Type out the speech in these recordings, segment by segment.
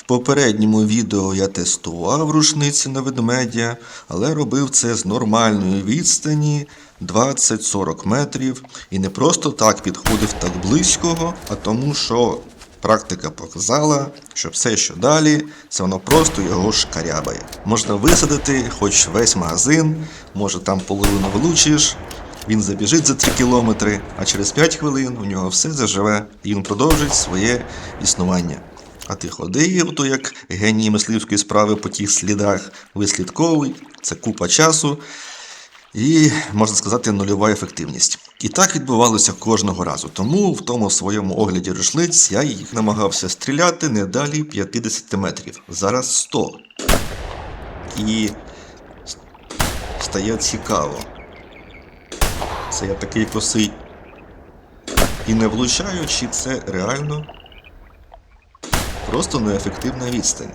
В попередньому відео я тестував рушниці на ведмедя, але робив це з нормальної відстані 20-40 метрів і не просто так підходив так близького, а тому, що практика показала, що все, що далі, це воно просто його шкарябає. Можна висадити хоч весь магазин, може там половину влучиш, він забіжить за 3 кілометри, а через 5 хвилин у нього все заживе і він продовжить своє існування. А ти ходи, ото як геній мисливської справи по тих слідах, вислідковуй, це купа часу і, можна сказати, нульова ефективність. І так відбувалося кожного разу. Тому в тому своєму огляді рушниць я їх намагався стріляти не далі 50 метрів. Зараз 100. І стає цікаво. Це я такий косий і не влучаю, чи це реально просто неефективна відстань.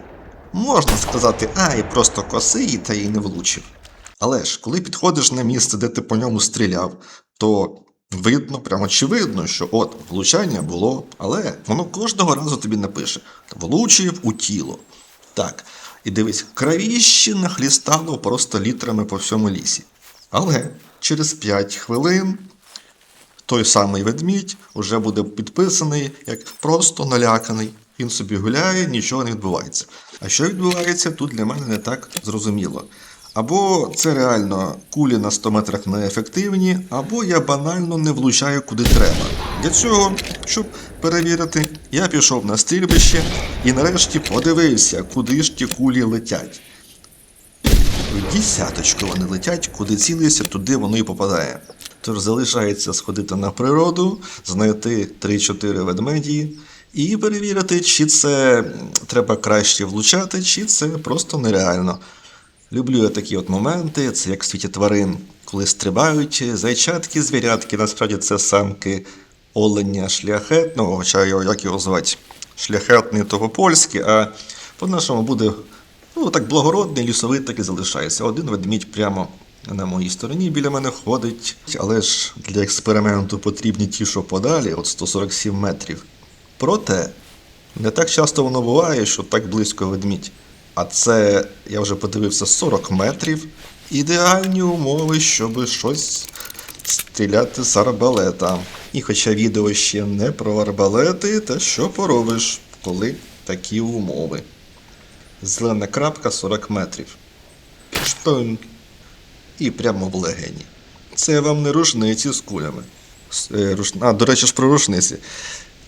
Можна сказати, ай, просто косий та й не влучив. Але ж, коли підходиш на місце, де ти по ньому стріляв, то видно, прямо очевидно, що от влучання було, але воно кожного разу тобі напише: влучив у тіло. Так, і дивись, кровіще нахлістало просто літрами по всьому лісі. Але через 5 хвилин той самий ведмідь уже буде підписаний як просто наляканий. Він собі гуляє, нічого не відбувається. А що відбувається, тут для мене не так зрозуміло. Або це реально кулі на 100 метрах неефективні, або я банально не влучаю куди треба. Для цього, щоб перевірити, я пішов на стрільбище і нарешті подивився, куди ж ті кулі летять. В десяточку вони летять, куди цілися, туди воно і попадає. Тож залишається сходити на природу, знайти 3-4 ведмеді і перевірити, чи це треба краще влучати, чи це просто нереально. Люблю я такі от моменти, це як в світі тварин, коли стрибають зайчатки, звірятки, насправді це самки оленя шляхетного, хоча його, як його звати, шляхетний того польський, а по-нашому буде ну, так благородний, лісовий так і залишається. Один ведмідь прямо на моїй стороні біля мене ходить, але ж для експерименту потрібні ті, що подалі, от 147 метрів. Проте, не так часто воно буває, що так близько ведмідь. А це, я вже подивився, 40 метрів. Ідеальні умови, щоб щось стріляти з арбалета. І хоча відео ще не про арбалети, та що поробиш, коли такі умови. Зелена крапка 40 метрів. Шпинь. І прямо в легені. Це вам не рушниці з кулями. Е, А, до речі ж про рушниці.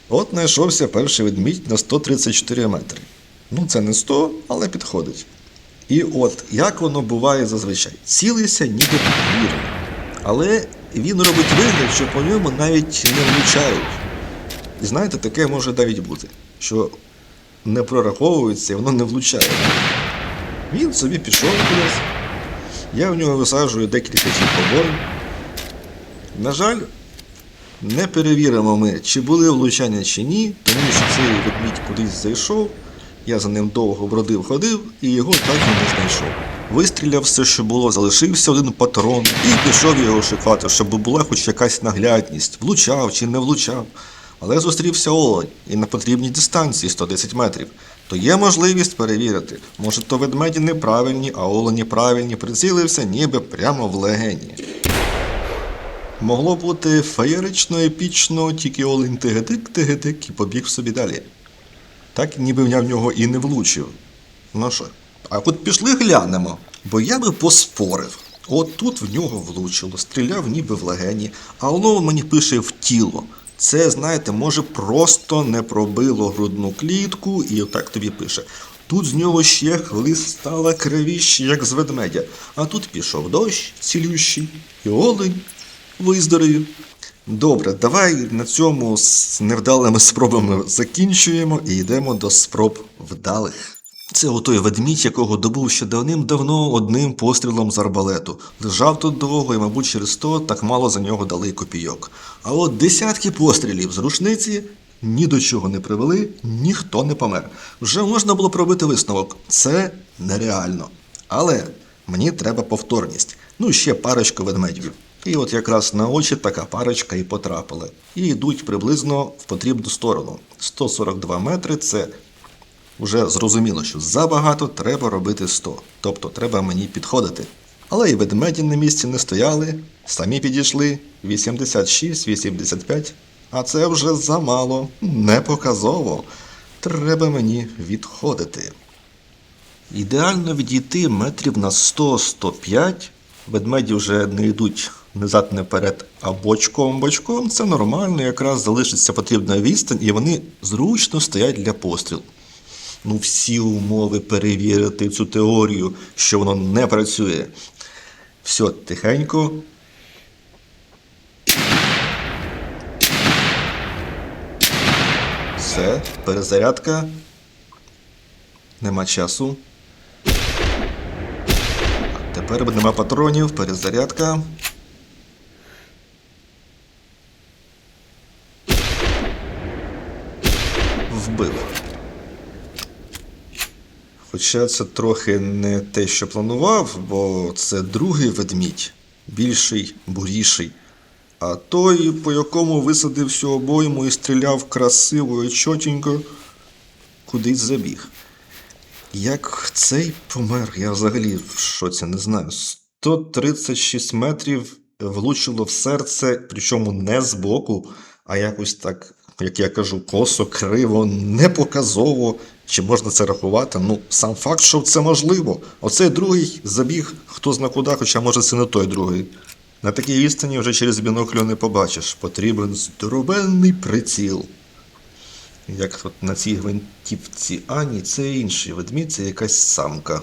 От знайшовся перший ведмідь на 134 метри. Ну, це не 100, але підходить. І от, як воно буває зазвичай, цілися ніби вірно. Але він робить вигляд, що по ньому навіть не влучають. І знаєте, таке може навіть бути, що не прораховується і воно не влучає. Він собі пішов кудись. Я в нього висаджую декілька поборів. На жаль, не перевіримо ми, чи були влучання чи ні, тому що цей ведмідь кудись зайшов. Я за ним довго бродив, ходив і його так і не знайшов. Вистріляв все, що було, залишився один патрон і пішов його шукати, щоб була хоч якась наглядність, влучав чи не влучав. Але зустрівся олень і на потрібній дистанції 110 метрів. То є можливість перевірити. Може, то ведмеді неправильні, а олені правильні, прицілився ніби прямо в легені. Могло бути феєрично, епічно, тільки олень тигедик, тигедик і побіг собі далі. Так ніби я в нього і не влучив. Ну що, а от пішли глянемо, бо я би поспорив. От тут в нього влучило, стріляв ніби в легені, а воно мені пише в тіло. Це, знаєте, може просто не пробило грудну клітку, і отак тобі пише. Тут з нього ще хлистала кривіще, як з ведмедя, а тут пішов дощ цілющий, і олень виздоровів. Добре, давай на цьому з невдалими спробами закінчуємо і йдемо до спроб вдалих. Це отой ведмідь, якого добув ще давним-давно одним пострілом з арбалету. Лежав тут довго і, мабуть, через то так мало за нього дали копійок. А от десятки пострілів з рушниці ні до чого не привели, ніхто не помер. Вже можна було пробити висновок. Це нереально. Але мені треба повторність. Ну, ще парочку ведмедів. І от якраз на очі така парочка і потрапила. І йдуть приблизно в потрібну сторону. 142 метри це вже зрозуміло, що забагато треба робити 100. Тобто треба мені підходити. Але і ведмеді на місці не стояли, самі підійшли 86, 85. А це вже замало, не показово. Треба мені відходити. Ідеально відійти метрів на 100-105. Ведмеді вже не йдуть назад не перед, а бочком бочком. Це нормально, якраз залишиться потрібна відстань, і вони зручно стоять для пострілу. Ну, всі умови перевірити цю теорію, що воно не працює. Все, тихенько. Все, перезарядка. Нема часу. Тепер нема патронів, перезарядка. Хоча це трохи не те, що планував, бо це другий ведмідь, більший, буріший. А той, по якому висадив всю обойму і стріляв красиво і чотенько, кудись забіг. Як цей помер, я взагалі в шоці не знаю. 136 метрів влучило в серце, причому не збоку, а якось так, як я кажу, косо, криво, непоказово. Чи можна це рахувати? Ну, сам факт, що це можливо. Оцей другий забіг хто зна куди, хоча може це не той другий. На такій відстані вже через біноклю не побачиш. Потрібен здоровенний приціл. Як от на цій гвинтівці Ані, це інший ведмідь, це якась самка.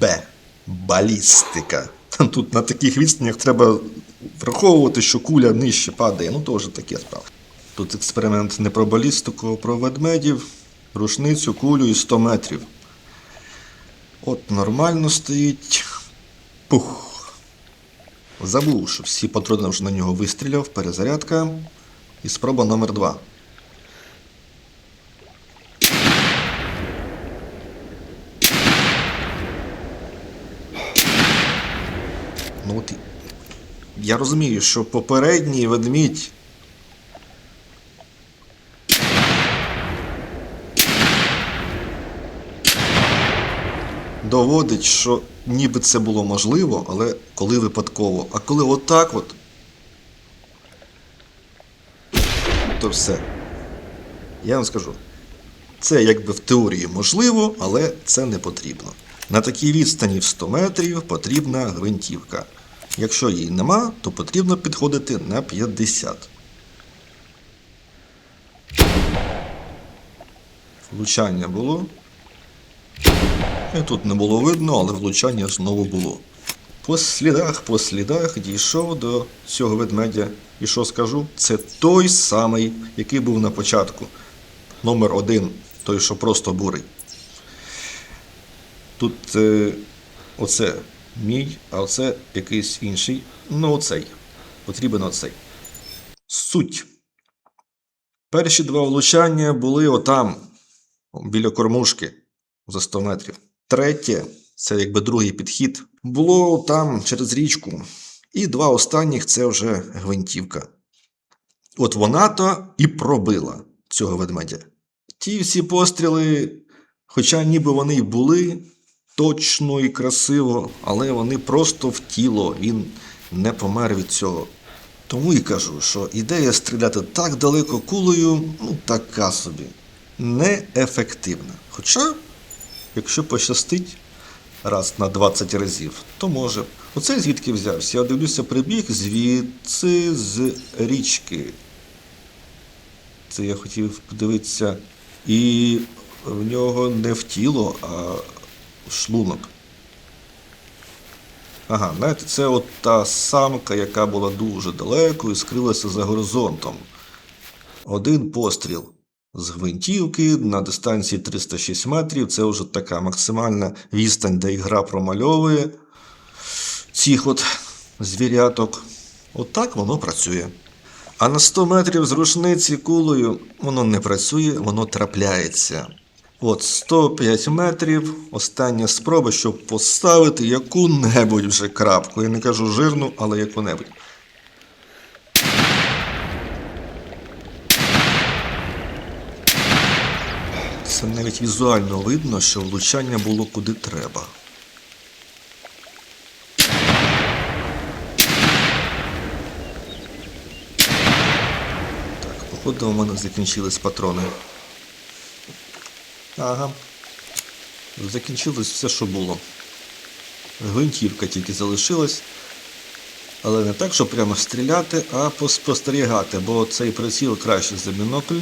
Б. Балістика. Тут на таких відстанях треба враховувати, що куля нижче падає. Ну, то вже таке справа. Тут експеримент не про балістику, а про ведмедів, рушницю, кулю і 100 метрів. От нормально стоїть. Пух. Забув, що всі патрони вже на нього вистріляв, перезарядка. І спроба номер 2 Ну от я розумію, що попередній ведмідь. Доводить, що ніби це було можливо, але коли випадково. А коли отак от, то все. Я вам скажу. Це якби в теорії можливо, але це не потрібно. На такій відстані в 100 метрів потрібна гвинтівка. Якщо її нема, то потрібно підходити на 50. Влучання було. І тут не було видно, але влучання знову було. По слідах, по слідах дійшов до цього ведмедя. І що скажу? Це той самий, який був на початку. Номер один, той, що просто бурий. Тут е, оце мій, а оце якийсь інший. Ну, оцей. Потрібен оцей. Суть. Перші два влучання були отам, біля кормушки, за 100 метрів. Третє, це якби другий підхід, було там через річку. І два останніх це вже гвинтівка. От вона то і пробила цього ведмедя. Ті всі постріли, хоча ніби вони й були точно і красиво, але вони просто в тіло, він не помер від цього. Тому і кажу, що ідея стріляти так далеко кулею, ну така собі, неефективна. Хоча, якщо пощастить раз на 20 разів, то може. Оце звідки взявся? Я дивлюся, прибіг звідси з річки. Це я хотів подивитися. І в нього не в тіло, а шлунок. Ага, знаєте, це от та самка, яка була дуже далеко і скрилася за горизонтом. Один постріл з гвинтівки на дистанції 306 метрів. Це вже така максимальна відстань, де ігра промальовує цих от звіряток. Отак воно працює. А на 100 метрів з рушниці кулею воно не працює, воно трапляється. От 105 метрів, остання спроба, щоб поставити яку-небудь вже крапку. Я не кажу жирну, але яку-небудь. Це навіть візуально видно, що влучання було куди треба. Так, походу у мене закінчились патрони. Ага. Закінчилось все, що було. Гвинтівка тільки залишилась. Але не так, щоб прямо стріляти, а поспостерігати, бо цей приціл краще за бінокль.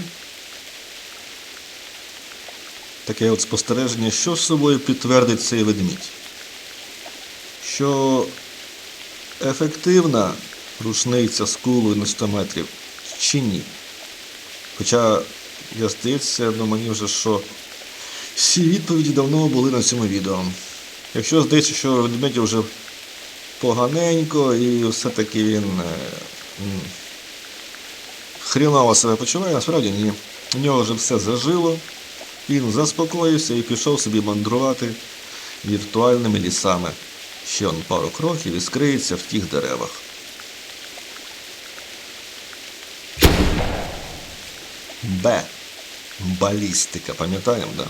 Таке от спостереження, що з собою підтвердить цей ведмідь. Що ефективна рушниця з кулею на 100 метрів чи ні. Хоча, я здається, ну мені вже що всі відповіді давно були на цьому відео. Якщо здається, що ведмедя вже поганенько і все-таки він е, хріново себе почуває, насправді ні. У нього вже все зажило, він заспокоївся і пішов собі мандрувати віртуальними лісами. Ще он пару кроків і скриється в тих деревах. Б. Балістика, пам'ятаємо, да?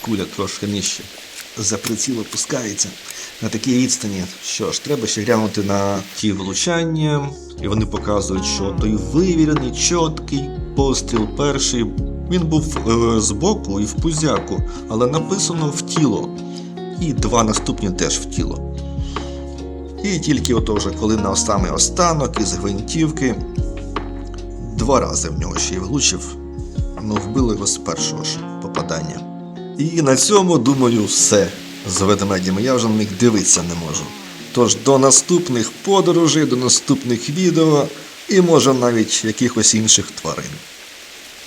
Куля трошки нижче. За приціл опускається на такій відстані. Що ж, треба ще глянути на ті влучання, і вони показують, що той вивірений, чіткий постріл перший. Він був е, збоку і в пузяку, але написано в тіло. І два наступні теж в тіло. І тільки ото вже коли на самий останок із гвинтівки два рази в нього ще й влучив, ну вбили його з першого ж попадання. І на цьому, думаю, все з ведмедями. Я вже на них дивитися не можу. Тож до наступних подорожей, до наступних відео і може навіть якихось інших тварин.